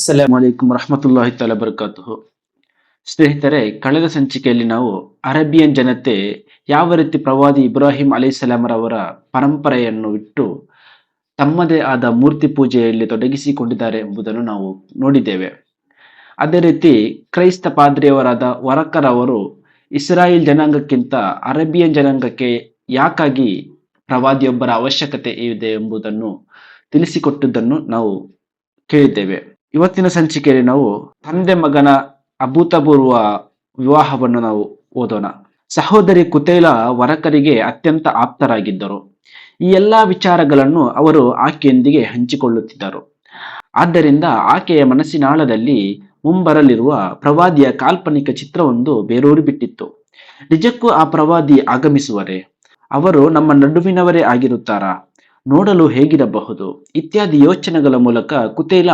ಅಸ್ಸಲಾಂ ವಲೈಕುಂ ರಹಮತುಲ್ಲಾಹಿ ತಾಲ ಬರ್ಕಾತು ಸ್ನೇಹಿತರೆ, ಕಳೆದ ಸಂಚಿಕೆಯಲ್ಲಿ ನಾವು ಅರೇಬಿಯನ್ ಜನತೆ ಯಾವ ರೀತಿ ಪ್ರವಾದಿ ಇಬ್ರಾಹಿಂ ಅಲೈಸಲಾಮರವರ ಪರಂಪರೆಯನ್ನು ಬಿಟ್ಟು ತಮ್ಮದೇ ಆದ ಮೂರ್ತಿ ಪೂಜೆಯಲ್ಲಿ ತೊಡಗಿಸಿಕೊಂಡಿದ್ದಾರೆ ಎಂಬುದನ್ನು ನಾವು ನೋಡಿದ್ದೇವೆ. ಅದೇ ರೀತಿ ಕ್ರೈಸ್ತ ಪಾದ್ರಿಯವರಾದ ವರಕರ್ ಅವರು ಇಸ್ರಾಯೇಲ್ ಜನಾಂಗಕ್ಕಿಂತ ಅರೇಬಿಯನ್ ಜನಾಂಗಕ್ಕೆ ಯಾಕಾಗಿ ಪ್ರವಾದಿಯೊಬ್ಬರ ಅವಶ್ಯಕತೆ ಇದೆ ಎಂಬುದನ್ನು ತಿಳಿಸಿಕೊಟ್ಟಿದ್ದನ್ನು ನಾವು ಕೇಳಿದ್ದೇವೆ. ಇವತ್ತಿನ ಸಂಚಿಕೆಯಲ್ಲಿ ನಾವು ತಂದೆ ಮಗನ ಅಭೂತಪೂರ್ವ ವಿವಾಹವನ್ನು ನಾವು ಓದೋಣ. ಸಹೋದರಿ ಕುತೇಲ ವರಕರಿಗೆ ಅತ್ಯಂತ ಆಪ್ತರಾಗಿದ್ದರು. ಈ ಎಲ್ಲಾ ವಿಚಾರಗಳನ್ನು ಅವರು ಆಕೆಯೊಂದಿಗೆ ಹಂಚಿಕೊಳ್ಳುತ್ತಿದ್ದರು. ಆದ್ದರಿಂದ ಆಕೆಯ ಮನಸ್ಸಿನಾಳದಲ್ಲಿ ಮುಂಬರಲಿರುವ ಪ್ರವಾದಿಯ ಕಾಲ್ಪನಿಕ ಚಿತ್ರವೊಂದು ಬೇರೂರಿ ಬಿಟ್ಟಿತ್ತು. ನಿಜಕ್ಕೂ ಆ ಪ್ರವಾದಿ ಆಗಮಿಸುವರೆ. ಅವರು ನಮ್ಮ ನಡುವಿನವರೇ ಆಗಿರುತ್ತಾರಾ? ನೋಡಲು ಹೇಗಿರಬಹುದು? ಇತ್ಯಾದಿ ಯೋಚನೆಗಳ ಮೂಲಕ ಕುತೇಲ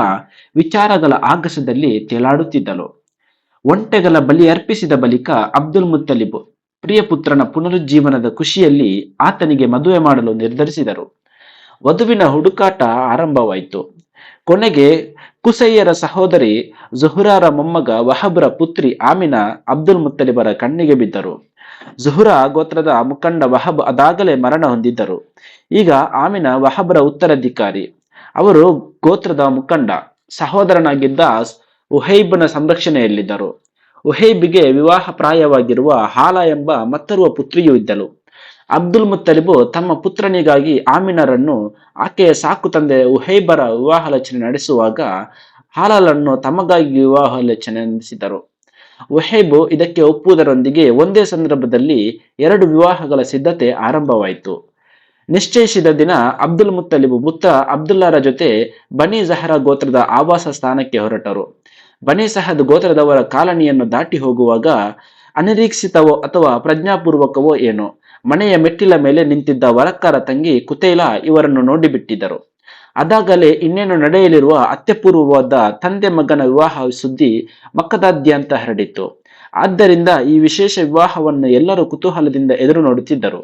ವಿಚಾರಗಳ ಆಗಸದಲ್ಲಿ ತೇಲಾಡುತ್ತಿದ್ದಳು. ಒಂಟೆಗಳ ಬಲಿ ಅರ್ಪಿಸಿದ ಬಳಿಕ ಅಬ್ದುಲ್ ಮುತ್ತಲಿಬ್ ಪ್ರಿಯ ಪುತ್ರನ ಪುನರುಜ್ಜೀವನದ ಖುಷಿಯಲ್ಲಿ ಆತನಿಗೆ ಮದುವೆ ಮಾಡಲು ನಿರ್ಧರಿಸಿದರು. ವಧುವಿನ ಹುಡುಕಾಟ ಆರಂಭವಾಯಿತು. ಕೊನೆಗೆ ಕುಸಯ್ಯರ ಸಹೋದರಿ ಜುಹುರಾರ ಮೊಮ್ಮಗ ವಹಬ್ರ ಪುತ್ರಿ ಆಮಿನ ಅಬ್ದುಲ್ ಮುತ್ತಲಿಬರ ಕಣ್ಣಿಗೆ ಬಿದ್ದರು. ಜುಹುರಾ ಗೋತ್ರದ ಮುಖಂಡ ವಹಬ್ ಅದಾಗಲೇ ಮರಣ ಹೊಂದಿದ್ದರು. ಈಗ ಆಮಿನ ವಹಬ್ರ ಉತ್ತರಾಧಿಕಾರಿ. ಅವರು ಗೋತ್ರದ ಮುಖಂಡ, ಸಹೋದರನಾಗಿದ್ದ ಉಹೈಬ್ನ ಸಂರಕ್ಷಣೆಯಲ್ಲಿದ್ದರು. ಉಹೈಬ್ಗೆ ವಿವಾಹ ಪ್ರಾಯವಾಗಿರುವ ಹಾಲ ಎಂಬ ಮತ್ತರುವ ಪುತ್ರಿಯೂ ಇದ್ದಳು. ಅಬ್ದುಲ್ ಮುತ್ತಲಿಬು ತಮ್ಮ ಪುತ್ರನಿಗಾಗಿ ಆಮಿನರನ್ನು ಆಕೆಯ ಸಾಕು ತಂದೆ ಉಹೈಬರ ವಿವಾಹಾಲೋಚನೆ ನಡೆಸುವಾಗ ಹಾಲಲನ್ನು ತಮಗಾಗಿ ವಿವಾಹಾಲೋಚನೆ ನಡೆಸಿದರು. ವಹೇಬು ಇದಕ್ಕೆ ಒಪ್ಪುವುದರೊಂದಿಗೆ ಒಂದೇ ಸಂದರ್ಭದಲ್ಲಿ ಎರಡು ವಿವಾಹಗಳ ಸಿದ್ಧತೆ ಆರಂಭವಾಯಿತು. ನಿಶ್ಚಯಿಸಿದ ದಿನ ಅಬ್ದುಲ್ ಮುತ್ತಲಿಬು ಮುತ್ತ ಅಬ್ದುಲ್ಲಾರ ಜೊತೆ ಬನಿ ಜಹರಾ ಗೋತ್ರದ ಆವಾಸ ಸ್ಥಾನಕ್ಕೆ ಹೊರಟರು. ಬನಿ ಸಹದ್ ಗೋತ್ರದವರ ಕಾಲನಿಯನ್ನು ದಾಟಿ ಹೋಗುವಾಗ ಅನಿರೀಕ್ಷಿತವೋ ಅಥವಾ ಪ್ರಜ್ಞಾಪೂರ್ವಕವೋ ಏನೋ, ಮನೆಯ ಮೆಟ್ಟಿಲ ಮೇಲೆ ನಿಂತಿದ್ದ ವರಕ್ಕಾರ ತಂಗಿ ಕುತೇಲ ಇವರನ್ನು ನೋಡಿಬಿಟ್ಟಿದ್ದರು. ಅದಾಗಲೇ ಇನ್ನೇನು ನಡೆಯಲಿರುವ ಅತ್ಯಪೂರ್ವವಾದ ತಂದೆ ಮಗನ ವಿವಾಹ ಸುದ್ದಿ ಮಕ್ಕದಾದ್ಯಂತ ಹರಡಿತ್ತು. ಆದ್ದರಿಂದ ಈ ವಿಶೇಷ ವಿವಾಹವನ್ನು ಎಲ್ಲರೂ ಕುತೂಹಲದಿಂದ ಎದುರು ನೋಡುತ್ತಿದ್ದರು.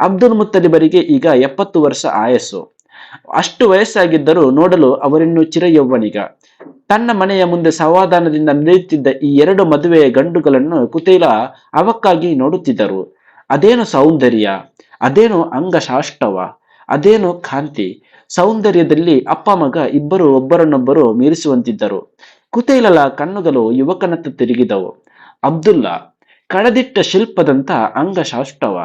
ಅಬ್ದುಲ್ ಮುತ್ತಲಿಬರಿಗೆ ಈಗ ಎಪ್ಪತ್ತು ವರ್ಷ ಆಯಸ್ಸು. ಅಷ್ಟು ವಯಸ್ಸಾಗಿದ್ದರೂ ನೋಡಲು ಅವರಿನ್ನೂ ಚಿರಯೌವನಿಗ. ತನ್ನ ಮನೆಯ ಮುಂದೆ ಸಮಾಧಾನದಿಂದ ನಡೆಯುತ್ತಿದ್ದ ಈ ಎರಡು ಮದುವೆಯ ಗಂಡುಗಳನ್ನು ಕುತೈಲ ಅವಕ್ಕಾಗಿ ನೋಡುತ್ತಿದ್ದರು. ಅದೇನು ಸೌಂದರ್ಯ, ಅದೇನು ಅಂಗಶಾಷ್ಟವ, ಅದೇನು ಕಾಂತಿ ಸೌಂದರ್ಯದಲ್ಲಿ ಅಪ್ಪ ಮಗ ಇಬ್ಬರು ಒಬ್ಬರನ್ನೊಬ್ಬರು ಮೀರಿಸುವಂತಿದ್ದರು. ಕುತೇಲಲ ಕಣ್ಣುಗಳು ಯುವಕನತ್ತ ತಿರುಗಿದವು. ಅಬ್ದುಲ್ಲಾ ಕಳೆದಿಟ್ಟ ಶಿಲ್ಪದಂತ ಅಂಗಶಾಷ್ಟವ,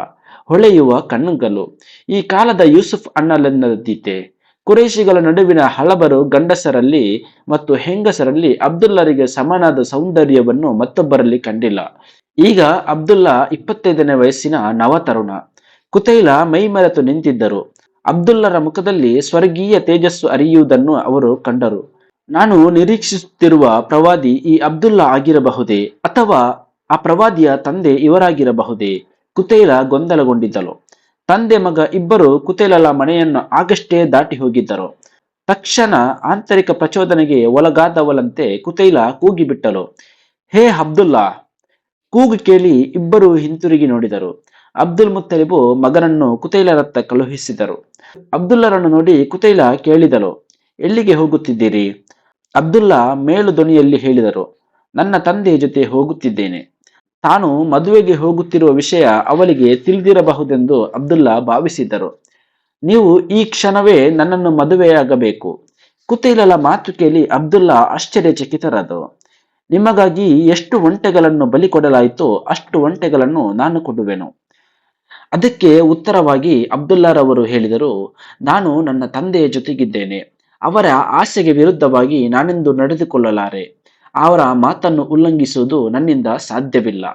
ಹೊಳೆಯುವ ಕಣ್ಣುಗಳು. ಈ ಕಾಲದ ಯೂಸುಫ್ ಅಣ್ಣಲೆನ್ನದಿದ್ದೆ ಕುರೇಶಿಗಳ ನಡುವಿನ ಹಳಬರು ಗಂಡಸರಲ್ಲಿ ಮತ್ತು ಹೆಂಗಸರಲ್ಲಿ ಅಬ್ದುಲ್ಲರಿಗೆ ಸಮನಾದ ಸೌಂದರ್ಯವನ್ನು ಮತ್ತೊಬ್ಬರಲ್ಲಿ ಕಂಡಿಲ್ಲ. ಈಗ ಅಬ್ದುಲ್ಲಾ ಇಪ್ಪತ್ತೈದನೇ ವಯಸ್ಸಿನ ನವತರುಣ. ಕುತೈಲ ಮೈಮರೆತು ನಿಂತಿದ್ದರು. ಅಬ್ದುಲ್ಲರ ಮುಖದಲ್ಲಿ ಸ್ವರ್ಗೀಯ ತೇಜಸ್ಸು ಅರಿಯುವುದನ್ನು ಅವರು ಕಂಡರು. ನಾನು ನಿರೀಕ್ಷಿಸುತ್ತಿರುವ ಪ್ರವಾದಿ ಈ ಅಬ್ದುಲ್ಲಾ ಆಗಿರಬಹುದೇ ಅಥವಾ ಆ ಪ್ರವಾದಿಯ ತಂದೆ ಇವರಾಗಿರಬಹುದೇ? ಕುತೇಲ ಗೊಂದಲಗೊಂಡಿದ್ದಳು. ತಂದೆ ಮಗ ಇಬ್ಬರು ಕುತೇಲಲ ಮನೆಯನ್ನು ಆಗಷ್ಟೇ ದಾಟಿ ಹೋಗಿದ್ದರು. ತಕ್ಷಣ ಆಂತರಿಕ ಪ್ರಚೋದನೆಗೆ ಒಳಗಾದವಳಂತೆ ಕುತೈಲ ಕೂಗಿಬಿಟ್ಟಳು. ಹೇ ಅಬ್ದುಲ್ಲಾ! ಕೂಗು ಕೇಳಿ ಇಬ್ಬರು ಹಿಂತಿರುಗಿ ನೋಡಿದರು. ಅಬ್ದುಲ್ ಮುತ್ತಲಿಬು ಮಗನನ್ನು ಕುತೈಲರತ್ತ ಕಳುಹಿಸಿದರು. ಅಬ್ದುಲ್ಲರನ್ನು ನೋಡಿ ಕುತೈಲ ಕೇಳಿದಳು, ಎಲ್ಲಿಗೆ ಹೋಗುತ್ತಿದ್ದೀರಿ? ಅಬ್ದುಲ್ಲಾ ಮೇಲು ಧ್ವನಿಯಲ್ಲಿ ಹೇಳಿದರು, ನನ್ನ ತಂದೆಯ ಜೊತೆ ಹೋಗುತ್ತಿದ್ದೇನೆ. ತಾನು ಮದುವೆಗೆ ಹೋಗುತ್ತಿರುವ ವಿಷಯ ಅವಳಿಗೆ ತಿಳಿದಿರಬಹುದೆಂದು ಅಬ್ದುಲ್ಲಾ ಭಾವಿಸಿದ್ದರು. ನೀವು ಈ ಕ್ಷಣವೇ ನನ್ನನ್ನು ಮದುವೆಯಾಗಬೇಕು. ಕುತೈಲಲ ಮಾತು ಕೇಳಿ ಅಬ್ದುಲ್ಲಾ ಆಶ್ಚರ್ಯಚಕಿತರಾದರು ನಿಮಗಾಗಿ ಎಷ್ಟು ಒಂಟೆಗಳನ್ನು ಬಲಿ ಕೊಡಲಾಯಿತೋ ಅಷ್ಟು ಒಂಟೆಗಳನ್ನು ನಾನು ಕೊಡುವೆನು. ಅದಕ್ಕೆ ಉತ್ತರವಾಗಿ ಅಬ್ದುಲ್ಲಾರವರು ಹೇಳಿದರು, ನಾನು ನನ್ನ ತಂದೆಯ ಜೊತೆಗಿದ್ದೇನೆ. ಅವರ ಆಸೆಗೆ ವಿರುದ್ಧವಾಗಿ ನಾನೆಂದು ನಡೆದುಕೊಳ್ಳಲಾರೆ. ಅವರ ಮಾತನ್ನು ಉಲ್ಲಂಘಿಸುವುದು ನನ್ನಿಂದ ಸಾಧ್ಯವಿಲ್ಲ.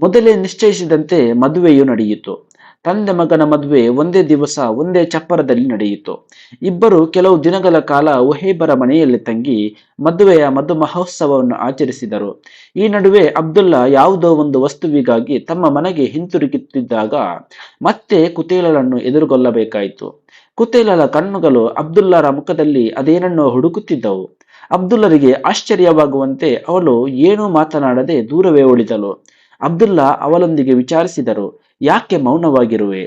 ಮೊದಲೇ ನಿಶ್ಚಯಿಸಿದಂತೆ ಮದುವೆಯು ನಡೆಯಿತು. ತಂದೆ ಮಗನ ಮದುವೆ ಒಂದೇ ದಿವಸ, ಒಂದೇ ಚಪ್ಪರದಲ್ಲಿ ನಡೆಯಿತು. ಇಬ್ಬರು ಕೆಲವು ದಿನಗಳ ಕಾಲ ಉಹೇಬರ ಮನೆಯಲ್ಲಿ ತಂಗಿ ಮದುವೆಯ ಮಧು ಮಹೋತ್ಸವವನ್ನು ಆಚರಿಸಿದರು. ಈ ನಡುವೆ ಅಬ್ದುಲ್ಲಾ ಯಾವುದೋ ಒಂದು ವಸ್ತುವಿಗಾಗಿ ತಮ್ಮ ಮನೆಗೆ ಹಿಂತಿರುಗುತ್ತಿದ್ದಾಗ ಮತ್ತೆ ಕುತೇಲಳನ್ನು ಎದುರುಗೊಳ್ಳಬೇಕಾಯಿತು. ಕುತೇಲಳ ಕಣ್ಣುಗಳು ಅಬ್ದುಲ್ಲಾರ ಮುಖದಲ್ಲಿ ಅದೇನನ್ನೋ ಹುಡುಕುತ್ತಿದ್ದವು. ಅಬ್ದುಲ್ಲರಿಗೆ ಆಶ್ಚರ್ಯವಾಗುವಂತೆ ಅವಳು ಏನೂ ಮಾತನಾಡದೆ ದೂರವೇ ಉಳಿದಳು. ಅಬ್ದುಲ್ಲಾ ಅವಳೊಂದಿಗೆ ವಿಚಾರಿಸಿದರು. ಯಾಕೆ ಮೌನವಾಗಿರುವೆ?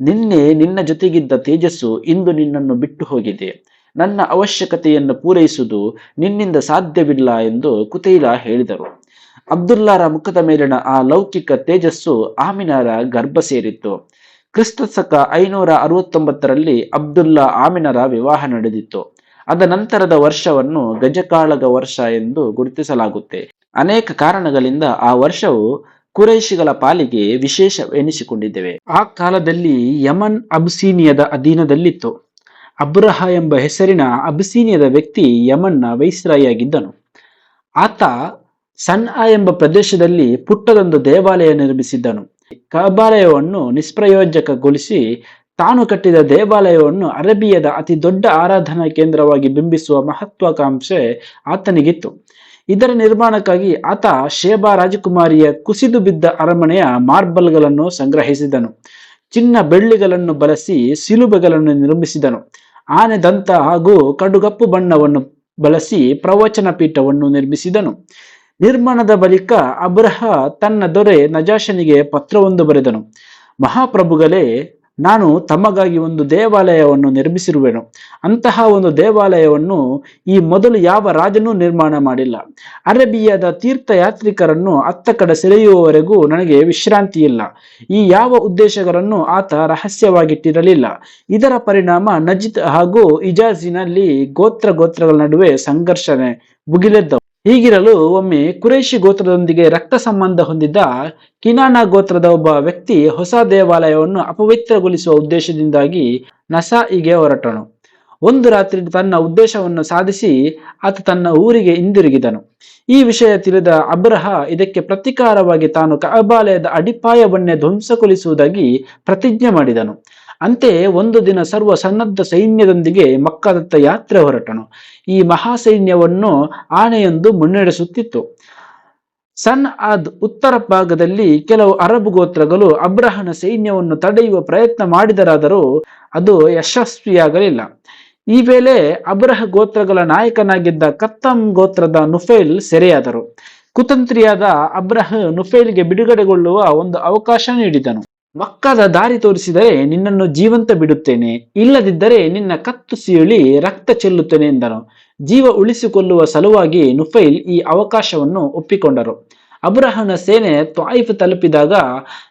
ನಿನ್ನೆ ನಿನ್ನ ಜೊತೆಗಿದ್ದ ತೇಜಸ್ಸು ಇಂದು ನಿನ್ನನ್ನು ಬಿಟ್ಟು ಹೋಗಿದೆ. ನನ್ನ ಅವಶ್ಯಕತೆಯನ್ನು ಪೂರೈಸುವುದು ನಿನ್ನಿಂದ ಸಾಧ್ಯವಿಲ್ಲ ಎಂದು ಕುತೈಲ ಹೇಳಿದರು. ಅಬ್ದುಲ್ಲಾರ ಮುಖದ ಮೇಲಿನ ಆ ಲೌಕಿಕ ತೇಜಸ್ಸು ಆಮಿನಾರ ಗರ್ಭ ಸೇರಿತ್ತು. ಕ್ರಿಸ್ತ ಶಕ ಐನೂರ ಅರವತ್ತೊಂಬತ್ತರಲ್ಲಿ ಅಬ್ದುಲ್ಲಾ ಆಮಿನರ ವಿವಾಹ ನಡೆದಿತ್ತು. ಅದ ನಂತರದ ವರ್ಷವನ್ನು ಗಜಕಾಳಗ ವರ್ಷ ಎಂದು ಗುರುತಿಸಲಾಗುತ್ತೆ. ಅನೇಕ ಕಾರಣಗಳಿಂದ ಆ ವರ್ಷವು ಕುರೈಶಿಗಳ ಪಾಲಿಗೆ ವಿಶೇಷ ಎನಿಸಿಕೊಂಡಿದ್ದೇವೆ ಆ ಕಾಲದಲ್ಲಿ ಯಮನ್ ಅಬ್ಸೀನಿಯದ ಅಧೀನದಲ್ಲಿತ್ತು. ಅಬ್ರಹ ಎಂಬ ಹೆಸರಿನ ಅಬ್ಸೀನಿಯದ ವ್ಯಕ್ತಿ ಯಮನ್ನ ವೈಸ್ರಾಯಿಯಾಗಿದ್ದನು. ಆತ ಸನ್ ಆ ಎಂಬ ಪ್ರದೇಶದಲ್ಲಿ ಪುಟ್ಟದೊಂದು ದೇವಾಲಯ ನಿರ್ಮಿಸಿದ್ದನು. ಕಬಾಲಯವನ್ನು ನಿಷ್ಪ್ರಯೋಜಕಗೊಳಿಸಿ ತಾನು ಕಟ್ಟಿದ ದೇವಾಲಯವನ್ನು ಅರಬಿಯದ ಅತಿ ದೊಡ್ಡ ಆರಾಧನಾ ಕೇಂದ್ರವಾಗಿ ಬಿಂಬಿಸುವ ಮಹತ್ವಾಕಾಂಕ್ಷೆ ಆತನಿಗಿತ್ತು. ಇದರ ನಿರ್ಮಾಣಕ್ಕಾಗಿ ಆತ ಶೇಬಾ ರಾಜಕುಮಾರಿಯ ಕುಸಿದು ಬಿದ್ದ ಅರಮನೆಯ ಮಾರ್ಬಲ್ಗಳನ್ನು ಸಂಗ್ರಹಿಸಿದನು. ಚಿನ್ನ ಬೆಳ್ಳಿಗಳನ್ನು ಬಳಸಿ ಸಿಲುಬೆಗಳನ್ನು ನಿರ್ಮಿಸಿದನು. ಆನೆ ದಂತ ಹಾಗೂ ಕಡುಗಪ್ಪು ಬಣ್ಣವನ್ನು ಬಳಸಿ ಪ್ರವಚನ ಪೀಠವನ್ನು ನಿರ್ಮಿಸಿದನು. ನಿರ್ಮಾಣದ ಬಳಿಕ ಅಬ್ರಹ ತನ್ನ ದೊರೆ ನಜಾಶನಿಗೆ ಪತ್ರವೊಂದು ಬರೆದನು. ಮಹಾಪ್ರಭುಗಳೇ ನಾನು ತಮಗಾಗಿ ಒಂದು ದೇವಾಲಯವನ್ನು ನಿರ್ಮಿಸಿರುವೆನು. ಅಂತಹ ಒಂದು ದೇವಾಲಯವನ್ನು ಈ ಮೊದಲು ಯಾವ ರಾಜನೂ ನಿರ್ಮಾಣ ಮಾಡಿಲ್ಲ. ಅರೇಬಿಯಾದ ತೀರ್ಥಯಾತ್ರಿಕರನ್ನು ಅತ್ತ ಕಡೆ ಸೆಳೆಯುವವರೆಗೂ ನನಗೆ ವಿಶ್ರಾಂತಿ ಇಲ್ಲ ಈ ಯಾವ ಉದ್ದೇಶಗಳನ್ನು ಆತ ರಹಸ್ಯವಾಗಿಟ್ಟಿರಲಿಲ್ಲ. ಇದರ ಪರಿಣಾಮ ನಜಿತ್ ಹಾಗೂ ಇಜಾಜಿನಲ್ಲಿ ಗೋತ್ರ ಗೋತ್ರಗಳ ನಡುವೆ ಸಂಘರ್ಷಣೆ ಭುಗಿಲೆದ್ದವು. ಹೀಗಿರಲು ಒಮ್ಮೆ ಕುರೇಶಿ ಗೋತ್ರದೊಂದಿಗೆ ರಕ್ತ ಸಂಬಂಧ ಹೊಂದಿದ್ದ ಕಿನಾನಾ ಗೋತ್ರದ ಒಬ್ಬ ವ್ಯಕ್ತಿ ಹೊಸ ದೇವಾಲಯವನ್ನು ಅಪವಿತ್ರಗೊಳಿಸುವ ಉದ್ದೇಶದಿಂದಾಗಿ ನಸಾಯಿಗೆ ಹೊರಟನು. ಒಂದು ರಾತ್ರಿ ತನ್ನ ಉದ್ದೇಶವನ್ನು ಸಾಧಿಸಿ ಆತ ತನ್ನ ಊರಿಗೆ ಹಿಂದಿರುಗಿದನು. ಈ ವಿಷಯ ತಿಳಿದ ಅಬ್ರಹ ಇದಕ್ಕೆ ಪ್ರತಿಕಾರವಾಗಿ ತಾನು ಕಬಾಲಯದ ಅಡಿಪಾಯವನ್ನೇ ಧ್ವಂಸಗೊಳಿಸುವುದಾಗಿ ಪ್ರತಿಜ್ಞೆ ಮಾಡಿದನು. ಅಂತೆಯೇ ಒಂದು ದಿನ ಸರ್ವ ಸನ್ನದ್ಧ ಸೈನ್ಯದೊಂದಿಗೆ ಮಕ್ಕದತ್ತ ಯಾತ್ರೆ ಹೊರಟನು. ಈ ಮಹಾಸೈನ್ಯವನ್ನು ಆನೆಯೊಂದು ಮುನ್ನಡೆಸುತ್ತಿತ್ತು. ಸನ್ ಅದ್ ಉತ್ತರ ಭಾಗದಲ್ಲಿ ಕೆಲವು ಅರಬ್ ಗೋತ್ರಗಳು ಅಬ್ರಹನ ಸೈನ್ಯವನ್ನು ತಡೆಯುವ ಪ್ರಯತ್ನ ಮಾಡಿದರಾದರೂ ಅದು ಯಶಸ್ವಿಯಾಗಲಿಲ್ಲ. ಈ ವೇಳೆ ಅಬ್ರಹ ಗೋತ್ರಗಳ ನಾಯಕನಾಗಿದ್ದ ಕತ್ತಂ ಗೋತ್ರದ ನುಫೇಲ್ ಸೆರೆಯಾದರು. ಕುತಂತ್ರಿಯಾದ ಅಬ್ರಹ ನುಫೇಲ್ಗೆ ಬಿಡುಗಡೆಗೊಳ್ಳುವ ಒಂದು ಅವಕಾಶ ನೀಡಿದನು. ಮಕ್ಕದ ದಾರಿ ತೋರಿಸಿದರೆ ನಿನ್ನನ್ನು ಜೀವಂತ ಬಿಡುತ್ತೇನೆ. ಇಲ್ಲದಿದ್ದರೆ ನಿನ್ನ ಕತ್ತು ಸೀಳಿ ರಕ್ತ ಚೆಲ್ಲುತ್ತೇನೆ ಎಂದನು. ಜೀವ ಉಳಿಸಿಕೊಳ್ಳುವ ಸಲುವಾಗಿ ನುಫೈಲ್ ಈ ಅವಕಾಶವನ್ನು ಒಪ್ಪಿಕೊಂಡರು. ಅಬ್ರಹನ ಸೇನೆ ತ್ವಾಯಿಫ್ ತಲುಪಿದಾಗ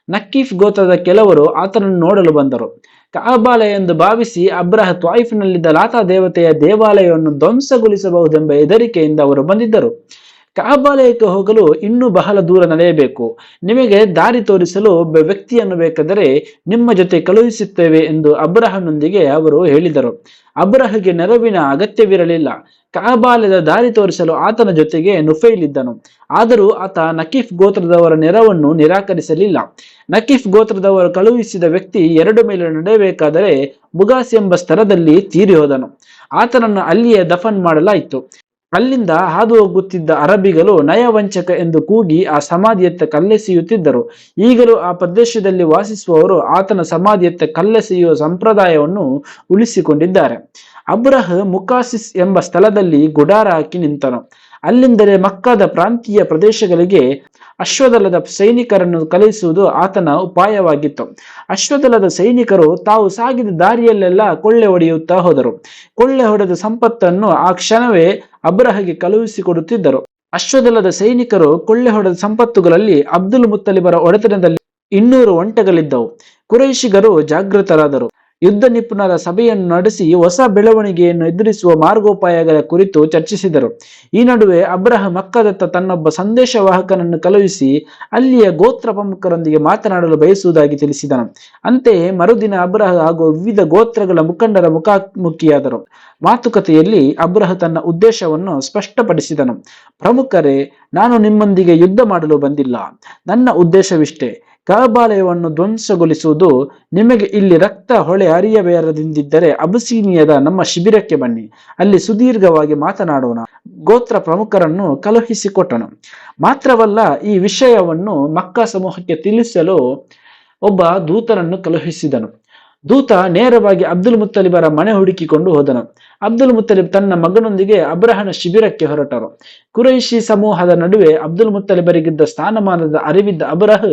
ನಕೀಫ್ ಗೋತ್ರದ ಕೆಲವರು ಆತನನ್ನು ನೋಡಲು ಬಂದರು. ಕಾಬಾಲಯ ಎಂದು ಭಾವಿಸಿ ಅಬ್ರಹ ತ್ವಾಯಿಫ್ನಲ್ಲಿದ್ದ ಲಾತಾ ದೇವತೆಯ ದೇವಾಲಯವನ್ನು ಧ್ವಂಸಗೊಳಿಸಬಹುದೆಂಬ ಹೆದರಿಕೆಯಿಂದ ಅವರು ಬಂದಿದ್ದರು. ಕಾಬಾಲಯಕ್ಕೆ ಹೋಗಲು ಇನ್ನೂ ಬಹಳ ದೂರ ನಡೆಯಬೇಕು. ನಿಮಗೆ ದಾರಿ ತೋರಿಸಲು ಒಬ್ಬ ವ್ಯಕ್ತಿಯನ್ನು ಬೇಕಾದರೆ ನಿಮ್ಮ ಜೊತೆ ಕಳುಹಿಸುತ್ತೇವೆ ಎಂದು ಅಬ್ರಹನೊಂದಿಗೆ ಅವರು ಹೇಳಿದರು. ಅಬ್ರಹಗೆ ನೆರವಿನ ಅಗತ್ಯವಿರಲಿಲ್ಲ. ಕಾಬಾಲದ ದಾರಿ ತೋರಿಸಲು ಆತನ ಜೊತೆಗೆ ನುಫೈಲ್ ಇದ್ದನು. ಆದರೂ ಆತ ನಕೀಫ್ ಗೋತ್ರದವರ ನೆರವನ್ನು ನಿರಾಕರಿಸಲಿಲ್ಲ. ನಕೀಫ್ ಗೋತ್ರದವರು ಕಳುಹಿಸಿದ ವ್ಯಕ್ತಿ ಎರಡು ಮೇಲೆ ನಡೆಯಬೇಕಾದರೆ ಬುಗಾಸ್ ಎಂಬ ಸ್ಥಳದಲ್ಲಿ ತೀರಿ ಹೋದನು ಆತನನ್ನು ಅಲ್ಲಿಯೇ ದಫನ್ ಮಾಡಲಾಯಿತು. ಅಲ್ಲಿಂದ ಹಾದು ಹೋಗುತ್ತಿದ್ದ ಅರಬಿಗಳು ನಯವಂಚಕ ಎಂದು ಕೂಗಿ ಆ ಸಮಾಧಿಯತ್ತ ಕಲ್ಲೆಸೆಯುತ್ತಿದ್ದರು. ಈಗಲೂ ಆ ಪ್ರದೇಶದಲ್ಲಿ ವಾಸಿಸುವವರು ಆತನ ಸಮಾಧಿಯತ್ತ ಕಲ್ಲೆಸೆಯುವ ಸಂಪ್ರದಾಯವನ್ನು ಉಳಿಸಿಕೊಂಡಿದ್ದಾರೆ. ಅಬ್ರಹ ಮುಕಾಸಿಸ್ ಎಂಬ ಸ್ಥಳದಲ್ಲಿ ಗುಡಾರ ಹಾಕಿ ನಿಂತನು. ಅಲ್ಲಿಂದಲೇ ಮಕ್ಕಾದ ಪ್ರಾಂತೀಯ ಪ್ರದೇಶಗಳಿಗೆ ಅಶ್ವದಲದ ಸೈನಿಕರನ್ನು ಕಲಿಸುವುದು ಆತನ ಉಪಾಯವಾಗಿತ್ತು. ಅಶ್ವದಲದ ಸೈನಿಕರು ತಾವು ಸಾಗಿದ ದಾರಿಯಲ್ಲೆಲ್ಲ ಕೊಳ್ಳೆ ಹೊಡೆಯುತ್ತಾ ಹೋದರು. ಕೊಳ್ಳೆ ಹೊಡೆದ ಸಂಪತ್ತನ್ನು ಆ ಕ್ಷಣವೇ ಅಬ್ರಹಗೆ ಕಳುಹಿಸಿಕೊಡುತ್ತಿದ್ದರು ಅಶ್ವದಲದ ಸೈನಿಕರು ಕೊಳ್ಳೆ ಹೊಡೆದ ಸಂಪತ್ತುಗಳಲ್ಲಿ ಅಬ್ದುಲ್ ಮುತ್ತಲಿಬರ ಒಡೆತನದಲ್ಲಿ ಇನ್ನೂರು ಒಂಟೆಗಳಿದ್ದವು. ಕುರೈಶಿಗರು ಜಾಗೃತರಾದರು. ಯುದ್ಧ ನಿಪುಣರ ಸಭೆಯನ್ನು ನಡೆಸಿ ಹೊಸ ಬೆಳವಣಿಗೆಯನ್ನು ಎದುರಿಸುವ ಮಾರ್ಗೋಪಾಯಗಳ ಕುರಿತು ಚರ್ಚಿಸಿದರು. ಈ ನಡುವೆ ಅಬ್ರಹ ಮಕ್ಕದತ್ತ ತನ್ನೊಬ್ಬ ಸಂದೇಶವಾಹಕನನ್ನು ಕಳುಹಿಸಿ ಅಲ್ಲಿಯ ಗೋತ್ರ ಪ್ರಮುಖರೊಂದಿಗೆ ಮಾತನಾಡಲು ಬಯಸುವುದಾಗಿ ತಿಳಿಸಿದನು. ಅಂತೆಯೇ ಮರುದಿನ ಅಬ್ರಹ ಹಾಗೂ ವಿವಿಧ ಗೋತ್ರಗಳ ಮುಖಂಡರ ಮುಖಾಮುಖಿಯಾದರು. ಮಾತುಕತೆಯಲ್ಲಿ ಅಬ್ರಹ ತನ್ನ ಉದ್ದೇಶವನ್ನು ಸ್ಪಷ್ಟಪಡಿಸಿದನು. ಪ್ರಮುಖರೇ, ನಾನು ನಿಮ್ಮೊಂದಿಗೆ ಯುದ್ಧ ಮಾಡಲು ಬಂದಿಲ್ಲ. ನನ್ನ ಉದ್ದೇಶವಿಷ್ಟೇ. ಕಬಾಲಯವನ್ನು ಧ್ವಂಸಗೊಳಿಸುವುದು ನಿಮಗೆ ಇಲ್ಲಿ ರಕ್ತ ಹೊಳೆ ಹರಿಯಬೇರದಿಂದಿದ್ದರೆ ಅಬಸೀನಿಯದ ನಮ್ಮ ಶಿಬಿರಕ್ಕೆ ಬನ್ನಿ. ಅಲ್ಲಿ ಸುದೀರ್ಘವಾಗಿ ಮಾತನಾಡೋಣ. ಗೋತ್ರ ಪ್ರಮುಖರನ್ನು ಕಳುಹಿಸಿಕೊಟ್ಟನು ಮಾತ್ರವಲ್ಲ, ಈ ವಿಷಯವನ್ನು ಮಕ್ಕ ಸಮೂಹಕ್ಕೆ ತಿಳಿಸಲು ಒಬ್ಬ ದೂತನನ್ನು ಕಳುಹಿಸಿದನು. ದೂತ ನೇರವಾಗಿ ಅಬ್ದುಲ್ ಮುತ್ತಲಿಬರ ಮನೆ ಹುಡುಕಿಕೊಂಡು ಹೋದನು. ಅಬ್ದುಲ್ ಮುತ್ತಲಿಬ್ ತನ್ನ ಮಗನೊಂದಿಗೆ ಅಬ್ರಹನ ಶಿಬಿರಕ್ಕೆ ಹೊರಟರು. ಕುರೈಶಿ ಸಮೂಹದ ನಡುವೆ ಅಬ್ದುಲ್ ಮುತ್ತಲಿಬರಿಗಿದ್ದ ಸ್ಥಾನಮಾನದ ಅರಿವಿದ್ದ ಅಬ್ರಹ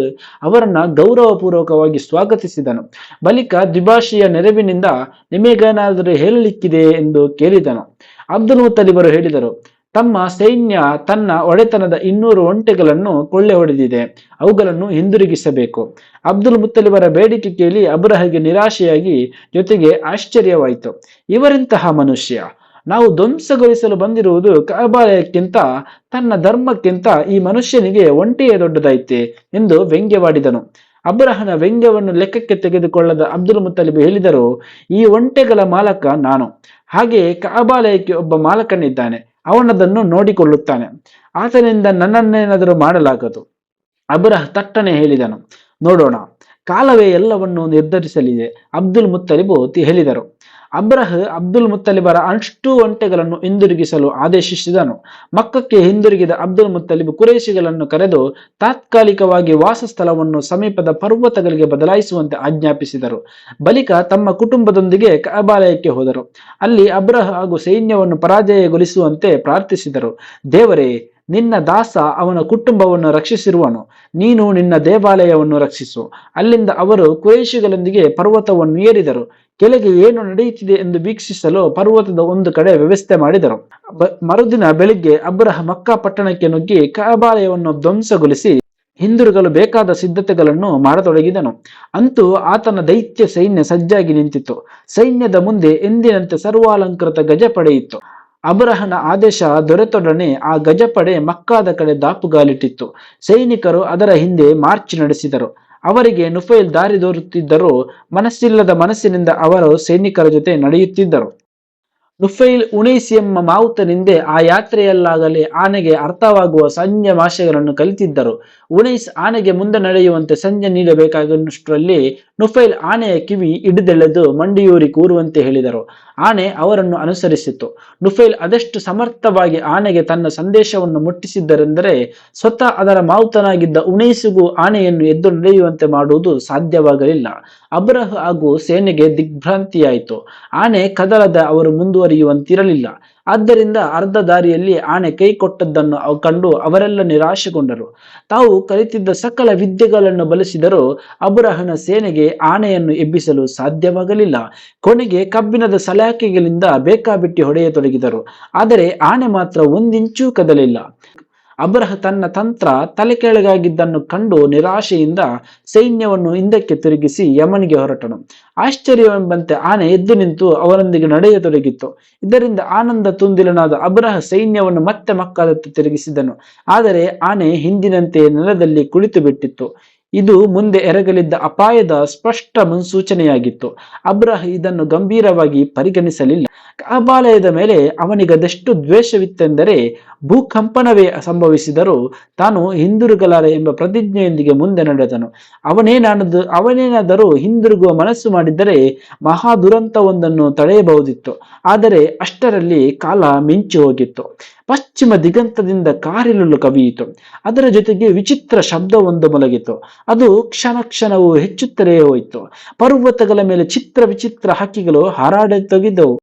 ಅವರನ್ನ ಗೌರವಪೂರ್ವಕವಾಗಿ ಸ್ವಾಗತಿಸಿದನು. ಬಳಿಕ ದ್ವಿಭಾಷೆಯ ನೆರವಿನಿಂದ ನಿಮಗೇನಾದರೂ ಹೇಳಲಿಕ್ಕಿದೆ ಎಂದು ಕೇಳಿದನು. ಅಬ್ದುಲ್ ಮುತ್ತಲಿಬರು ಹೇಳಿದರು ತಮ್ಮ ಸೈನ್ಯ ತನ್ನ ಒಡೆತನದ ಇನ್ನೂರು ಒಂಟೆಗಳನ್ನು ಕೊಳ್ಳೆ ಹೊಡೆದಿದೆ. ಅವುಗಳನ್ನು ಹಿಂದಿರುಗಿಸಬೇಕು. ಅಬ್ದುಲ್ ಮುತ್ತಲಿಬರ ಬೇಡಿಕೆ ಕೇಳಿ ಅಬ್ರಹಗೆ ನಿರಾಶೆಯಾಗಿ ಜೊತೆಗೆ ಆಶ್ಚರ್ಯವಾಯಿತು. ಇವರಿಂತಹ ಮನುಷ್ಯ. ನಾವು ಧ್ವಂಸಗೊಳಿಸಲು ಬಂದಿರುವುದು ಕಾಬಾಲಯಕ್ಕಿಂತ, ತನ್ನ ಧರ್ಮಕ್ಕಿಂತ ಈ ಮನುಷ್ಯನಿಗೆ ಒಂಟೆಯೇ ದೊಡ್ಡದಾಯಿತೆ ಎಂದು ವ್ಯಂಗ್ಯವಾಡಿದನು. ಅಬ್ರಹನ ವ್ಯಂಗ್ಯವನ್ನು ಲೆಕ್ಕಕ್ಕೆ ತೆಗೆದುಕೊಳ್ಳದ ಅಬ್ದುಲ್ ಮುತ್ತಲಿಬ್ ಹೇಳಿದರು, ಈ ಒಂಟೆಗಳ ಮಾಲಕ ನಾನು. ಹಾಗೆಯೇ ಕಾಬಾಲಯಕ್ಕೆ ಒಬ್ಬ ಮಾಲಕನಿದ್ದಾನೆ. ಅವನದನ್ನು ನೋಡಿಕೊಳ್ಳುತ್ತಾನೆ. ಆತನಿಂದ ನನ್ನನ್ನೇನಾದರೂ ಮಾಡಲಾಗದು? ಅಬ್ರಹ ತಟ್ಟನೆ ಹೇಳಿದನು. ನೋಡೋಣ, ಕಾಲವೇ ಎಲ್ಲವನ್ನು ನಿರ್ಧರಿಸಲಿದೆ. ಅಬ್ದುಲ್ ಮುತ್ತಲಿಬುತಿ ಹೇಳಿದರು. ಅಬ್ರಹ ಅಬ್ದುಲ್ ಮುತ್ತಲಿಬರ ಅಷ್ಟು ಒಂಟೆಗಳನ್ನು ಹಿಂದಿರುಗಿಸಲು ಆದೇಶಿಸಿದನು. ಮಕ್ಕಕ್ಕೆ ಹಿಂದಿರುಗಿದ ಅಬ್ದುಲ್ ಮುತ್ತಲಿಬ್ ಕುರೇಶಿಗಳನ್ನು ಕರೆದು ತಾತ್ಕಾಲಿಕವಾಗಿ ವಾಸಸ್ಥಳವನ್ನು ಸಮೀಪದ ಪರ್ವತಗಳಿಗೆ ಬದಲಾಯಿಸುವಂತೆ ಆಜ್ಞಾಪಿಸಿದರು. ಬಳಿಕ ತಮ್ಮ ಕುಟುಂಬದೊಂದಿಗೆ ಕಬಾಲಯಕ್ಕೆ ಹೋದರು. ಅಲ್ಲಿ ಅಬ್ರಹ್ ಹಾಗೂ ಸೈನ್ಯವನ್ನು ಪರಾಜಯಗೊಳಿಸುವಂತೆ ಪ್ರಾರ್ಥಿಸಿದರು. ದೇವರೇ ನಿನ್ನ ದಾಸ ಅವನ ಕುಟುಂಬವನ್ನು ರಕ್ಷಿಸಿರುವನು. ನೀನು ನಿನ್ನ ದೇವಾಲಯವನ್ನು ರಕ್ಷಿಸು. ಅಲ್ಲಿಂದ ಅವರು ಕುರೇಶಿಗಳೊಂದಿಗೆ ಪರ್ವತವನ್ನು ಏರಿದರು. ಕೆಳಗೆ ಏನು ನಡೆಯುತ್ತಿದೆ ಎಂದು ವೀಕ್ಷಿಸಲು ಪರ್ವತದ ಒಂದು ಕಡೆ ವ್ಯವಸ್ಥೆ ಮಾಡಿದರು. ಮರುದಿನ ಬೆಳಿಗ್ಗೆ ಅಬ್ರಹ ಮಕ್ಕಾ ಪಟ್ಟಣಕ್ಕೆ ನುಗ್ಗಿ ಕಬಾಲಯವನ್ನು ಧ್ವಂಸಗೊಳಿಸಿ ಹಿಂದಿರುಗಲು ಬೇಕಾದ ಸಿದ್ಧತೆಗಳನ್ನು ಮಾಡತೊಡಗಿದನು. ಅಂತೂ ಆತನ ದೈತ್ಯ ಸೈನ್ಯ ಸಜ್ಜಾಗಿ ನಿಂತಿತು ಸೈನ್ಯದ ಮುಂದೆ ಎಂದಿನಂತೆ ಸರ್ವಾಲಂಕೃತ ಗಜ ಇತ್ತು ಅಬ್ರಹನ ಆದೇಶ ದೊರೆತೊಡನೆ ಆ ಗಜಪಡೆ ಮಕ್ಕಾದ ಕಡೆ ದಾಪುಗಾಲಿಟ್ಟಿತ್ತು. ಸೈನಿಕರು ಅದರ ಹಿಂದೆ ಮಾರ್ಚ್ ನಡೆಸಿದರು. ಅವರಿಗೆ ನುಫೈಲ್ ದಾರಿ ದೋರುತ್ತಿದ್ದರೂ ಮನಸ್ಸಿಲ್ಲದ ಮನಸ್ಸಿನಿಂದ ಅವರು ಸೈನಿಕರ ಜೊತೆ ನಡೆಯುತ್ತಿದ್ದರು. ನುಫೈಲ್ ಉಣೈಸ್ ಎಂಬ ಮಾವುತನಿಂದೆ ಆ ಯಾತ್ರೆಯಲ್ಲಾಗಲಿ ಆನೆಗೆ ಅರ್ಥವಾಗುವ ಸಂಜೆ ಭಾಷೆಗಳನ್ನು ಕಲಿತಿದ್ದರು. ಉಣೈಸ್ ಆನೆಗೆ ಮುಂದೆ ನಡೆಯುವಂತೆ ಸಂಜೆ ನೀಡಬೇಕಾಗಷ್ಟರಲ್ಲಿ ನುಫೈಲ್ ಆನೆಯ ಕಿವಿ ಹಿಡಿದೆಳೆದು ಮಂಡಿಯೂರಿ ಕೂರುವಂತೆ ಹೇಳಿದರು. ಆನೆ ಅವರನ್ನು ಅನುಸರಿಸಿತು. ನುಫೈಲ್ ಅದೆಷ್ಟು ಸಮರ್ಥವಾಗಿ ಆನೆಗೆ ತನ್ನ ಸಂದೇಶವನ್ನು ಮುಟ್ಟಿಸಿದ್ದರೆಂದರೆ ಸ್ವತಃ ಅದರ ಮಾವುತನಾಗಿದ್ದ ಉಣೈಸಿಗೂ ಆನೆಯನ್ನು ಎದ್ದು ನಡೆಯುವಂತೆ ಮಾಡುವುದು ಸಾಧ್ಯವಾಗಲಿಲ್ಲ. ಅಬ್ರಹ್ ಹಾಗೂ ಸೇನೆಗೆ ದಿಗ್ಭ್ರಾಂತಿಯಾಯಿತು. ಆನೆ ಕದಲದ ಅವರು ಮುಂದುವರಿಯುವಂತಿರಲಿಲ್ಲ ಆದ್ದರಿಂದ ಅರ್ಧ ದಾರಿಯಲ್ಲಿ ಆನೆ ಕೈ ಕೊಟ್ಟದ್ದನ್ನು ಕಂಡು ಅವರೆಲ್ಲ ನಿರಾಶೆಗೊಂಡರು. ತಾವು ಕಲಿತಿದ್ದ ಸಕಲ ವಿದ್ಯೆಗಳನ್ನು ಬಳಸಿದರೂ ಅಬ್ರಹನ ಸೇನೆಗೆ ಆನೆಯನ್ನು ಎಬ್ಬಿಸಲು ಸಾಧ್ಯವಾಗಲಿಲ್ಲ. ಕೊನೆಗೆ ಕಬ್ಬಿಣದ ಸಲಾಕೆಗಳಿಂದ ಬೇಕಾಬಿಟ್ಟಿ ಹೊಡೆಯತೊಡಗಿದರು. ಆದರೆ ಆನೆ ಮಾತ್ರ ಒಂದಿಂಚೂ ಕದಲಿಲ್ಲ. ಅಬ್ರಹ ತನ್ನ ತಂತ್ರ ತಲೆ ಕೆಳಗಾಗಿದ್ದನ್ನು ಕಂಡು ನಿರಾಶೆಯಿಂದ ಸೈನ್ಯವನ್ನು ಹಿಂದಕ್ಕೆ ತಿರುಗಿಸಿ ಯಮನಿಗೆ ಹೊರಟನು. ಆಶ್ಚರ್ಯವೆಂಬಂತೆ ಆನೆ ಎದ್ದು ನಿಂತು ಅವರೊಂದಿಗೆ ನಡೆಯತೊಡಗಿತ್ತು. ಇದರಿಂದ ಆನಂದ ತುಂದಿಲನಾದ ಅಬ್ರಹ ಸೈನ್ಯವನ್ನು ಮತ್ತೆ ಮಕ್ಕದತ್ತ ತಿರುಗಿಸಿದನು. ಆದರೆ ಆನೆ ಹಿಂದಿನಂತೆ ನೆಲದಲ್ಲಿ ಕುಳಿತು ಬಿಟ್ಟಿತ್ತು ಇದು ಮುಂದೆ ಎರಗಲಿದ್ದ ಅಪಾಯದ ಸ್ಪಷ್ಟ ಮುನ್ಸೂಚನೆಯಾಗಿತ್ತು. ಅಬ್ರಹ ಇದನ್ನು ಗಂಭೀರವಾಗಿ ಪರಿಗಣಿಸಲಿಲ್ಲ. ಕಬಾಲಯದ ಮೇಲೆ ಅವನಿಗದೆಷ್ಟು ದ್ವೇಷವಿತ್ತೆಂದರೆ ಭೂಕಂಪನವೇ ಸಂಭವಿಸಿದರೂ ತಾನು ಹಿಂದಿರುಗಲಾರೆ ಎಂಬ ಪ್ರತಿಜ್ಞೆಯೊಂದಿಗೆ ಮುಂದೆ ನಡೆದನು. ಅವನೇನಾನದು, ಅವನೇನಾದರೂ ಹಿಂದಿರುಗುವ ಮನಸ್ಸು ಮಾಡಿದ್ದರೆ ಮಹಾ ದುರಂತವೊಂದನ್ನು ತಡೆಯಬಹುದಿತ್ತು. ಆದರೆ ಅಷ್ಟರಲ್ಲಿ ಕಾಲ ಮಿಂಚಿ ಹೋಗಿತ್ತು. ಪಶ್ಚಿಮ ದಿಗಂತದಿಂದ ಕಾರಿಲುಲು ಕವಿಯಿತು. ಅದರ ಜೊತೆಗೆ ವಿಚಿತ್ರ ಶಬ್ದವೊಂದು ಮೊಲಗಿತು. ಅದು ಕ್ಷಣ ಕ್ಷಣವು ಹೆಚ್ಚುತ್ತಲೇ ಹೋಯಿತು. ಪರ್ವತಗಳ ಮೇಲೆ ಚಿತ್ರ ವಿಚಿತ್ರ ಹಕ್ಕಿಗಳು ಹಾರಾಡತೊಗಿದ್ದವು